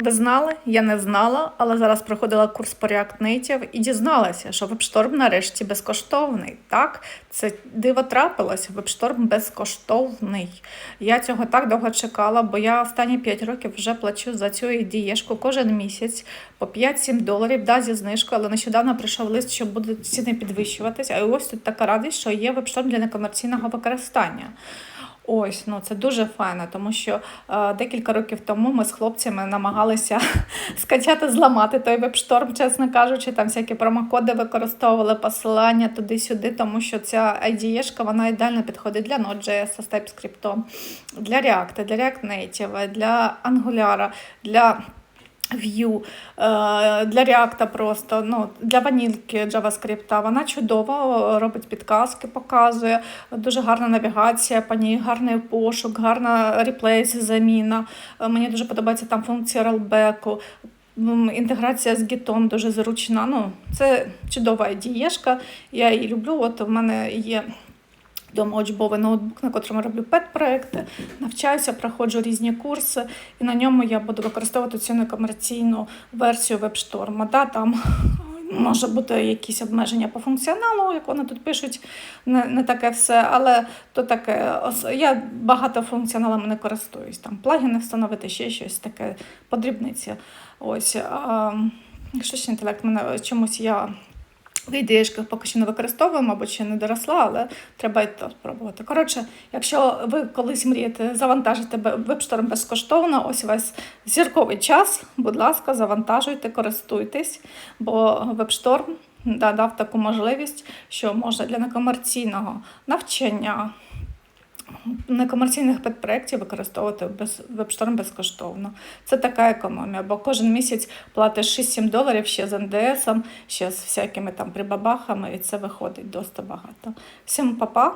Ви знали? Я не знала, але зараз проходила курс по React Native і дізналася, що WebStorm нарешті безкоштовний. Так, це диво трапилося. WebStorm безкоштовний. Я цього так довго чекала, бо я останні 5 років вже плачу за цю ідієшку кожен місяць по 5-7 доларів, да, зі знижкою, але нещодавно прийшов лист, що будуть ціни підвищуватися. А ось тут така радість, що є WebStorm для некомерційного використання. Ось, ну це дуже файно, тому що е, декілька років тому ми з хлопцями намагалися скачати, зламати той вебшторм, чесно кажучи, там всякі промокоди використовували, посилання туди-сюди, тому що ця IDE, вона ідеально підходить для Node.js TypeScript, для React, для React Native, для Angular, для Vue, е, для React просто, ну, для ванільки JavaScript. Вона чудово робить підказки, показує, дуже гарна навігація по ній, гарний пошук, гарна реплейс, заміна. Е, Мені дуже подобається там функція ролбеку. Інтеграція з гітом дуже зручна. Ну, це чудова ідеєшка. Я її люблю. От у мене є Дома учбовий ноутбук, на котрому роблю пет-проекти, навчаюся, проходжу різні курси, і на ньому я буду використовувати цю некомерційну версію вебшторма. Да, там може бути якісь обмеження по функціоналу, як вони тут пишуть, не, не таке все, але то таке. Я багато функціоналами не користуюсь. Там плагіни встановити, ще щось таке подрібниці. Ось. А, штучний інтелект мене чомусь я. В поки що не використовую, мабуть, ще не доросла, але треба і то спробувати. Коротше, якщо ви колись мрієте завантажити вебшторм безкоштовно, ось у вас зірковий час, будь ласка, завантажуйте, користуйтесь, бо вебшторм да, дав таку можливість, що можна для некомерційного навчання, некомерційних підпроєктів використовувати без, вебшторм безкоштовно. Це така економія, бо кожен місяць платиш 6-7 доларів ще з НДС, ще з всякими там прибабахами, і це виходить досить багато. Всім па-па!